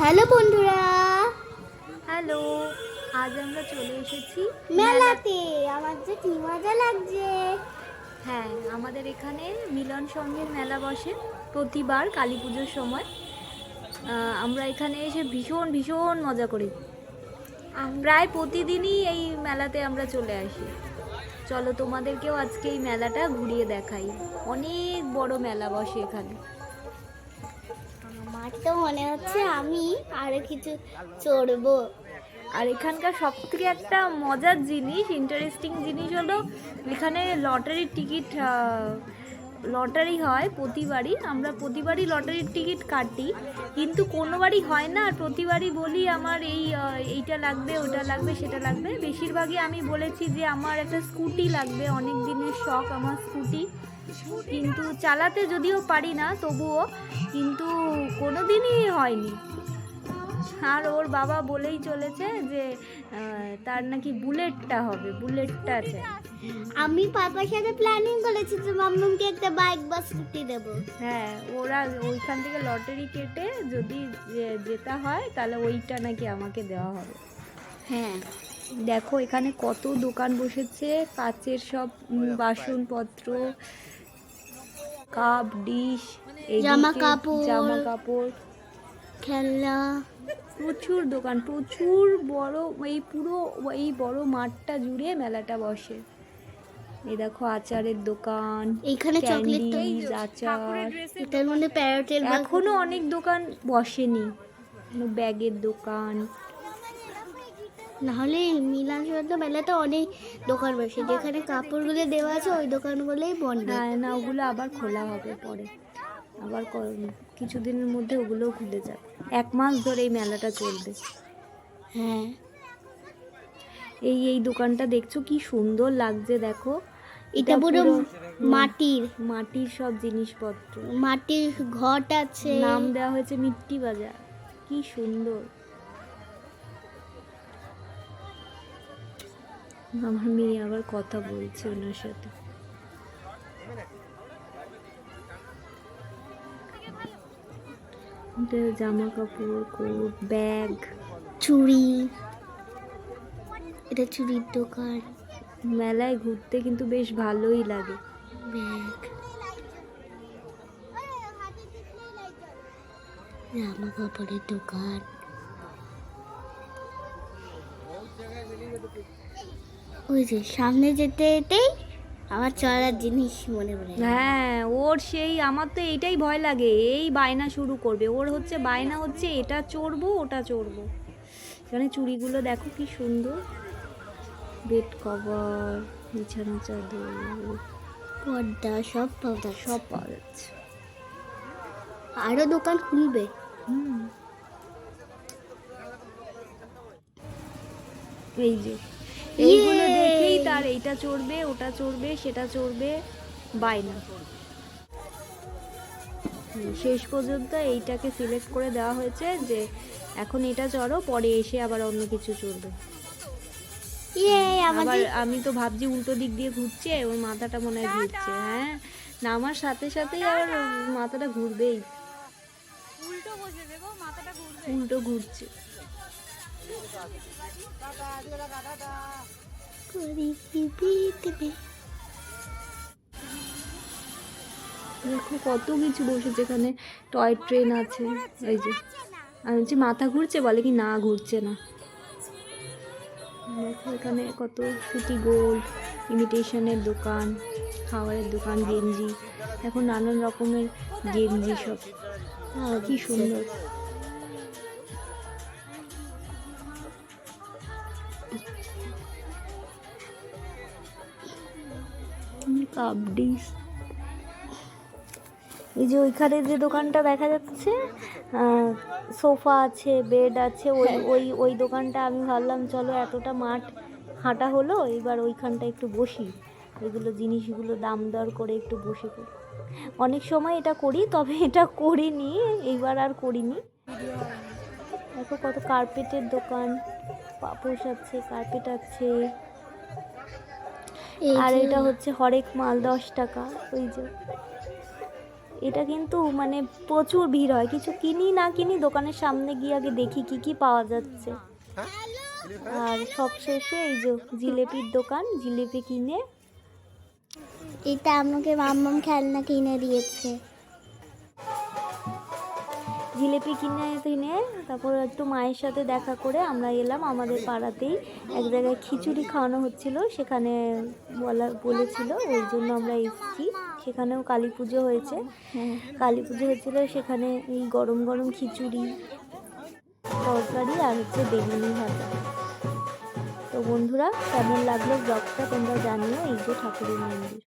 Hello বন্ধুরা। Hello আজ আমরা চলে এসেছি মেলাতে। আমার যে কি মজা লাগছে। হ্যাঁ আমাদের এখানে মিলন সঙ্গের মেলা বসে প্রতিবার কালী পুজোর সময়। আমরা এখানে এসে ভীষণ ভীষণ মজা করি। প্রায় প্রতিদিনই এই মেলাতে আমরা চলে আসি। চলো তোমাদেরকেও আজকে এই মেলাটা ঘুরিয়ে দেখাই। অনেক বড় মেলা বসে এখানে। আমার তো মনে হচ্ছে আমি আরও কিছু চড়বো। আর এখানকার সব থেকে একটা মজার জিনিস ইন্টারেস্টিং জিনিস হলো এখানে লটারির টিকিট লটারি হয় প্রতিবারই। আমরা প্রতিবারই লটারির টিকিট কাটি, কিন্তু কোনোবারই হয় না। আর প্রতিবারই বলি আমার এই এইটা লাগবে, ওটা লাগবে, সেটা লাগবে। বেশিরভাগই আমি বলেছি যে আমার একটা স্কুটি লাগবে, অনেক দিনের শখ আমার স্কুটি। কিন্তু চালাতে যদিও পারি না তবুও কিন্তু কোনো দিনই হয়নি। আর ওর বাবা বলেই চলেছে যে তার নাকি বুলেটটা হবে বুলেটটা আছে। আমি পাপার সাথে প্ল্যানিং করেছি যে মাম্মুকে একটা বাইক বা স্কুটি দেবো। হ্যাঁ ওরা ওইখান থেকে লটারি কেটে যদি যেটা হয় তাহলে ওইটা নাকি আমাকে দেওয়া হবে। হ্যাঁ। দেখো এখানে কত দোকান বসেছে কাচের সব বাসনপত্র কাপ ডিশ জামা কাপড়। জামা কাপড়। খেলনা। প্রচুর দোকান প্রচুর বড় এই পুরো এই বড় মাঠটা জুড়ে মেলাটা বসে। এই দেখো আচারের দোকান এইখানে চকলেট আচার। এটার মধ্যে প্যারটের এখনও অনেক দোকান বসেনি। ব্যাগের দোকান নাহলে মিলান সদ্য মেলাতে অনেক দোকান বসে। যেখানে কাপড়গুলো দেওয়া আছে ওই দোকানগুলোই বন্ধ। হ্যাঁ না ওগুলো আবার খোলা হবে পরে। আবার কিছুদিনের মধ্যে ওগুলোও খুলে যাবে। এক মাস ধরে এই মেলাটা চলবে। হ্যাঁ। এই এই দোকানটা দেখছ কি সুন্দর লাগছে দেখো। এটা পুরো মাটির। মাটির সব জিনিসপত্র। মাটির ঘট আছে। নাম দেওয়া হয়েছে মিট্টি বাজার। কি সুন্দর। আমার মেয়ে আবার কথা বলছে ওনার সাথে। জামা কাপড় কোট ব্যাগ। চুড়ি। এটা চুড়ির দোকান। মেলায় ঘুরতে কিন্তু বেশ ভালোই লাগে। ব্যাগ। জামা কাপড়ের দোকান। ওই যে সামনে যেতে যেতেই আমার চলার জিনিস মনে পড়ে হ্যাঁ ওর সেই আমার তো এইটাই ভয় লাগে এই বায়না শুরু করবে। ওর হচ্ছে বায়না হচ্ছে এটা চড়বো ওটা চড়বো। এখানে চুড়িগুলো দেখো কি সুন্দর। বেড কভার বিছানা চাদর পর্দা সব যায় সব পাওয়া যাচ্ছে। আরও দোকান খুলবে। হুম। এই যে। এইগুলো! দেখেই তার এইটা চড়বে ওটা চড়বে সেটা চড়বে বায়না শেষ পর্যন্ত এইটাকে সিলেক্ট করে দেওয়া হয়েছে যে এখন এটা চড়ো পরে এসে আবার অন্য কিছু চড়বে। ইয়ে আবার আমি তো ভাবছি উল্টো দিক দিয়ে ঘুরছে ওর মাথাটা মনে হয় ঘুরছে হ্যাঁ। নামার সাথে সাথেই আবার মাথাটা ঘুরবেই। উল্টো ঘুরছে। দেখো কত কিছু বসেছে, এখানে টয় ট্রেন আছে, এই যে। আর বলছি মাথা ঘুরছে বলে কি না ঘুরছে না। দেখো এখানে কত সিটি গোল্ড ইমিটেশনের দোকান, খাবারের দোকান, গেঞ্জি। এখন নানান রকমের গেঞ্জি সব। কি সুন্দর। কাপ ডিশ এই যে ওইখানে যে দোকানটা দেখা যাচ্ছে সোফা আছে বেড আছে ওই ওই ওই দোকানটা আমি ভাবলাম চলো এতটা মাঠ হাঁটা হলো এবার ওইখানটা একটু বসি। এগুলো জিনিসগুলো দাম দর করে একটু বসে করি। অনেক সময় এটা করি তবে এটা করিনি এইবার আর করিনি। দেখো কত কার্পেটের দোকান পাপোশ আছে কার্পেট আছে। আর এটা হচ্ছে হরেক মাল দশ টাকা ওই যে। এটা কিন্তু মানে প্রচুর ভিড় হয়। কিছু কিনি না কিনি দোকানের সামনে গিয়ে আগে দেখি কি কি পাওয়া যাচ্ছে। আর সব শেষে এই যে জিলেপির দোকান জিলেপি কিনে এটা আমাকে মাম্মাম খেলনা কিনে দিয়েছে। জিলেপি কিনে কিনে তারপর একটু মায়ের সাথে দেখা করে আমরা এলাম আমাদের পাড়াতেই। এক জায়গায় খিচুড়ি খাওয়ানো হচ্ছিল, সেখানে বলা, বলেছিল ওই জন্য আমরা এসেছি। সেখানেও কালী পুজো হয়েছে। কালী পুজো হয়েছিল সেখানে এই গরম গরম খিচুড়ি, তরকারি আর হচ্ছে বেগুনি ভাজা। তো বন্ধুরা, কেমন লাগল ব্লগটা তোমরা জানিও, এই যে ঠাকুরের মন্দির।